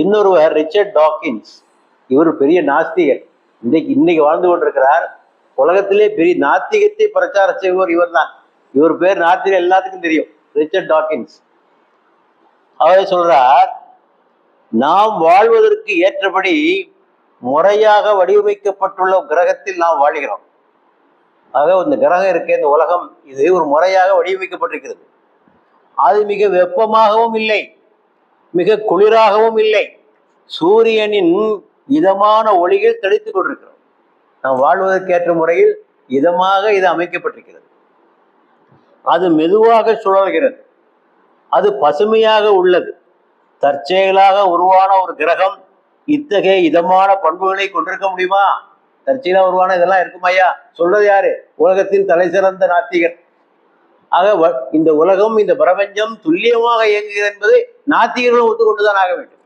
இன்னொருவர் Richard Dawkins. இவர் பெரிய நாஸ்திகர். இன்னைக்கு இன்னைக்கு வாழ்ந்து கொண்டிருக்கிறார். உலகத்திலே பெரிய நாத்திகத்தை பிரச்சாரம் இவர் தான் இவர் பேர் நாத்திகர் எல்லாத்துக்கும் தெரியும். Richard Dawkins. அவர் சொல்றார் நாம் வாழ்வதற்கு ஏற்றபடி முறையாக வடிவமைக்கப்பட்டுள்ள கிரகத்தில் நாம் வாழ்கிறோம். ஆக இந்த கிரகம் இருக்கே இந்த உலகம் இது ஒரு முறையாக வடிவமைக்கப்பட்டிருக்கிறது. அது மிக வெப்பமாகவும் இல்லை. மிக குளிராகவும் இல்லை. சூரியனின் இதமான ஒளியில் தெளித்துக் கொண்டிருக்கிறோம். நாம் வாழ்வதற்கேற்ற முறையில் இதமாக இது அமைக்கப்பட்டிருக்கிறது. அது மெதுவாக சுழல்கிறது. அது பசுமையாக உள்ளது. தற்செயலாக உருவான ஒரு கிரகம் இத்தகைய இதமான பண்புகளை கொண்டிருக்க முடியுமா? தற்செயலாக உருவான இதெல்லாம் இருக்குமாய்யா சொல்றது யாரு? உலகத்தின் தலை சிறந்த நாத்திகர் ஆக வ- இந்த உலகம் இந்த பிரபஞ்சம் துல்லியமாக இயங்குகிறது என்பதை நாத்திகர்களும் ஒத்துக்கொண்டுதான் ஆக வேண்டும்.